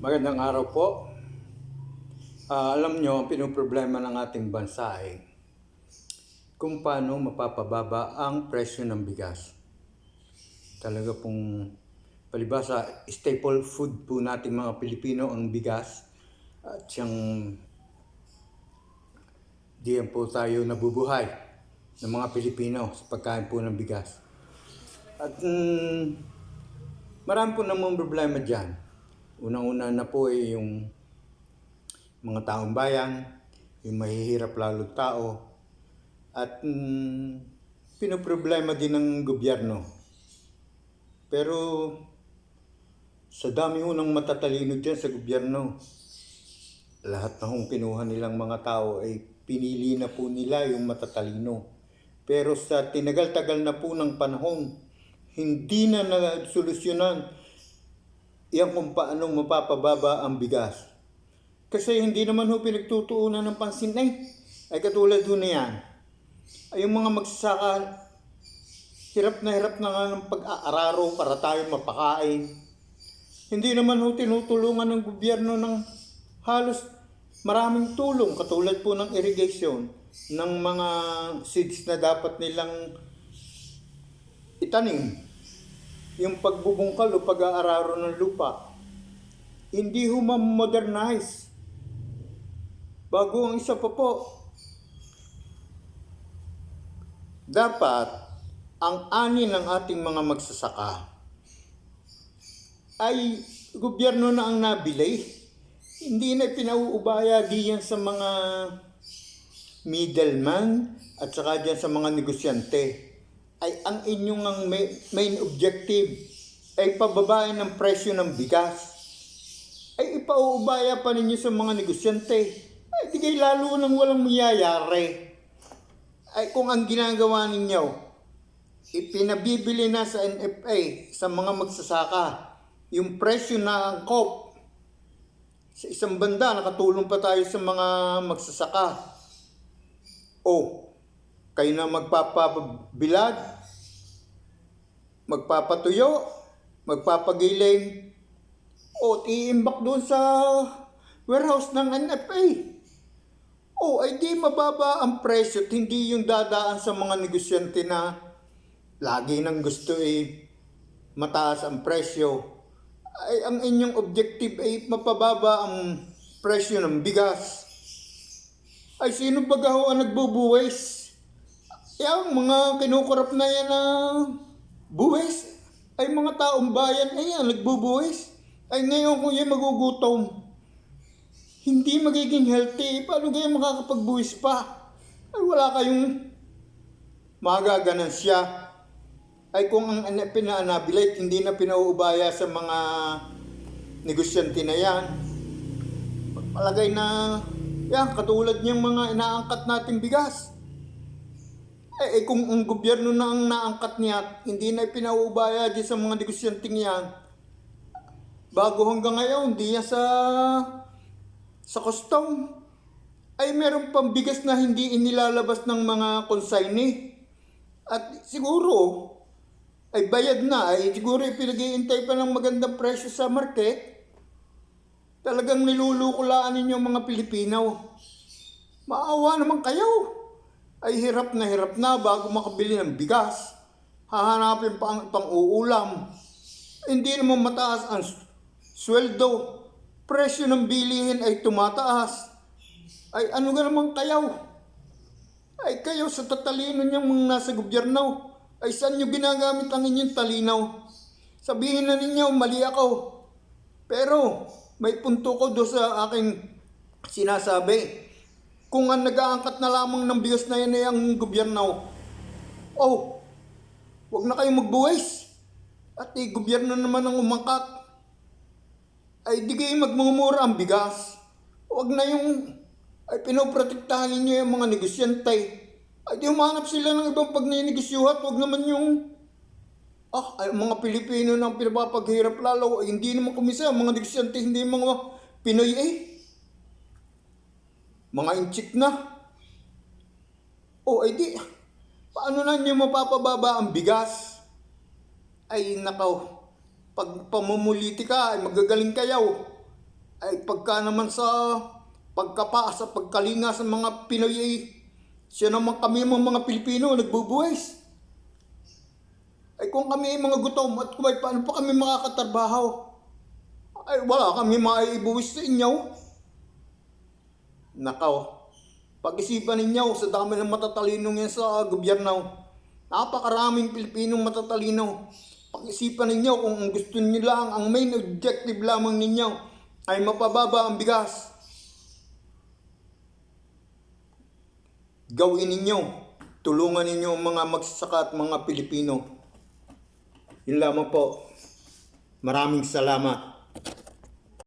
Magandang araw po. Ah, alam nyo, ang pinoproblema ng ating bansa ay kung paano mapapababa ang presyo ng bigas. Talaga pong palibasa, staple food po nating mga Pilipino ang bigas at siyang diyan po tayo nabubuhay ng mga Pilipino sa pagkain po ng bigas. At mm, marami po namang problema dyan. Unang-una na po ay yung mga taong bayan, yung mahihirap lalo tao, at mm, pinoproblema din ng gobyerno. Pero sa dami ho ng matatalino dyan sa gobyerno, lahat na hong kinuha nilang mga tao ay pinili na po nila yung matatalino. Pero sa tinagal-tagal na po ng panahon, hindi na nasolusyonan yan kung paano mapapababa ang bigas. Kasi hindi naman ho pinagtutuunan ng pansin ay, ay katulad ho na yan. Ay yung mga magsasaka, hirap na hirap na nga ng pag-aararo para tayo mapakain. Hindi naman ho tinutulungan ng gobyerno ng halos maraming tulong katulad po ng irrigation ng mga seeds na dapat nilang itanim. Yung pagbubungkal o pag-aararo ng lupa. Hindi ho ma-modernize. Bago ang isa pa po, dapat ang ani ng ating mga magsasaka ay gobyerno na ang nabili. Hindi na pinauubaya diyan sa mga middleman at saka diyan sa mga negosyante. Ay ang inyong ang ma- main objective ay pababain ng presyo ng bigas. Ay ipauubaya pa ninyo sa mga negosyante. Ay di kayo lalo nang walang mayayari. Ay kung ang ginagawa ninyo, ipinabibili na sa NFA sa mga magsasaka yung presyo na angkop sa isang banda, nakatulong pa tayo sa mga magsasaka. O, kayo na magpapabilad, magpapatuyo, magpapagiling, o iimbak doon sa warehouse ng NFA. O, ay di mababa ang presyo at hindi yung dadaan sa mga negosyante na lagi nang gusto eh mataas ang presyo ay ang inyong objective ay mapababa ang presyo ng bigas. Ay sino ba ang nagbubuwis? Yung mga kinukurap na yan na buwis. Ay mga taong bayan ay yan nagbubuwis. Ay ngayon kung yan magugutom, hindi magiging healthy. Paano kayo makakapagbuwis pa? Ay wala kayong magaganansya ay kung ang ana- pinaanabilite hindi na pinauubaya sa mga negosyante na yan. Palagay na yan, katulad niyang mga inaangkat nating bigas. Eh, eh kung ang gobyerno na ang naangkat niya, hindi na pinauubaya di sa mga negosyante yan. Bago hanggang ngayon, hindi niya sa sa custom ay meron pang bigas na hindi inilalabas ng mga consignee. At siguro, ay bayad na, ay siguro ipinag-iintay pa ng magandang presyo sa market, talagang nilulukulaan ninyo mga Pilipino. Maawa naman kayo. Ay hirap na hirap na bago makabili ng bigas. Hahanapin pa ang pang uulam. Hindi naman mataas ang sweldo. Presyo ng bilihin ay tumataas. Ay ano nga naman kayo? Ay kayo sa tatalino niyang mga nasa gobyerno, ay saan niyo ginagamit ang inyong talinaw? Sabihin na ninyo, mali ako. Pero may punto ko do sa aking sinasabi. Kung ang nag-aangkat na lamang ng bigas na yan ay ang gobyerno, oh, wag na kayong magbuwis. At eh, gobyerno naman ang umangkat. Ay di kayo magmumura ang bigas. Wag na yung ay pinoprotektahan ninyo yung mga negosyante. Ay di humanap sila ng ibang pagninigisyuhat. Wag naman yung ah, ay, mga Pilipino na ang pinapapaghirap lalo. Ay, hindi naman kumisa. Mga negosyante, hindi mga Pinoy eh. Mga inchik na. O ay di, paano na nyo mapapababa ang bigas? Ay nakaw, pag pamumuliti ka, ay magagaling kayo. ay pagka naman sa pagkapa, sa pagkalinga sa mga Pinoy ay siya naman kami mga mga Pilipino nagbubuwis. Ay kung kami ay mga gutom at kung paano pa kami makakatrabaho? Ay wala kami maibuwis sa inyo. Nakaw, pag-isipan ninyo sa dami ng matatalinong yan sa gobyerno. Napakaraming Pilipinong matatalino. Pag-isipan ninyo kung gusto niyo lang, ang main objective lamang ninyo ay mapababa ang bigas. Gawin ninyo, tulungan ninyo ang mga magsasaka at mga Pilipino. Yun lamang po. Maraming salamat.